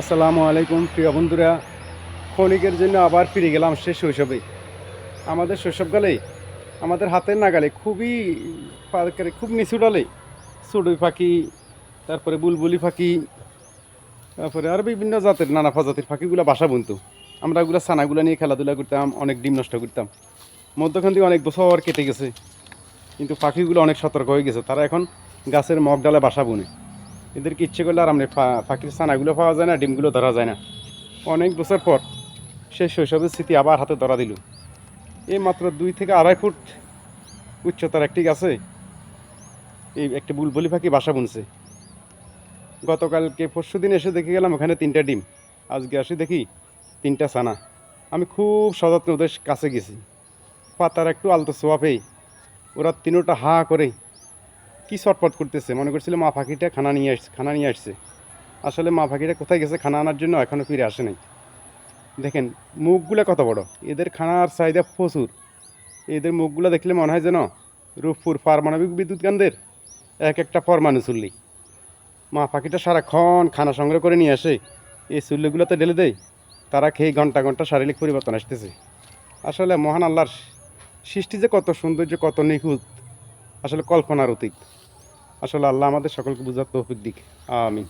আসসালামু আলাইকুম, প্রিয় বন্ধুরা। ক্ষণিকের জন্য আবার ফিরে গেলাম সে শৈশবে। আমাদের শৈশবকালে আমাদের হাতের নাগালে খুবই খুব নিচু ডালে চড়ুই পাখি তারপরে বুলবুলি পাখি তারপরে আর বিভিন্ন জাতের, নানা প্রজাতির পাখিগুলো বাসা বুনতো আমরা ওগুলো ছানাগুলো নিয়ে খেলাধুলা করতাম, অনেক ডিম নষ্ট করতাম। মধ্যখান দিয়ে অনেক বছর কেটে গেছে, কিন্তু পাখিগুলো অনেক সতর্ক হয়ে গেছে। তারা এখন গাছের মগ ডালে বাসা বুনে। এদেরকে ইচ্ছে করলে আর আমরা পাখির ছানাগুলো পাওয়া যায় না, ডিমগুলো ধরা যায় না। অনেক বছর পর সেই শৈশবের স্মৃতি আবার হাতে ধরা দিল। এই মাত্র দুই থেকে আড়াই ফুট উচ্চতার একটি গাছে এই একটি বুলবুলি পাখি বাসা বুনছে। গতকালকে পরশু দিন এসে দেখে গেলাম ওখানে তিনটা ডিম। আজকে আসি দেখি তিনটা ছানা। আমি খুব সযত্নে ওদের কাছে গেছি। পাতার একটু আলতো সোয়া পেয়ে ওরা তিনোটা হা করে কি চটপট করতেছে? মনে করছিল মা পাখিটা খানা নিয়ে আসছে খানা নিয়ে আসছে। আসলে মা পাখিটা কোথায় গেছে খানা আনার জন্য এখনও ফিরে আসে নাই। দেখেন, মুখগুলো কত বড়। এদের খানার চাহিদা প্রচুর। এদের মুখগুলো দেখলে মনে হয় যেন রূপপুর পারমাণবিক বিদ্যুৎ কেন্দ্রের এক একটা পরমাণু চুল্লি। মা পাখিটা সারাক্ষণ খানা সংগ্রহ করে নিয়ে আসে। এই চুল্লিগুলোতে ঢেলে দেয়। তারা খেয়ে ঘণ্টা ঘণ্টা শারীরিক পরিবর্তন আসতেছে। আসলে মহান আল্লাহর সৃষ্টি যে কত সৌন্দর্য কত নিখুঁত, আসলে কল্পনার অতীত। আসলে আল্লাহ আমাদের সকলকে বুঝার তৌফিক দিক। আমিন।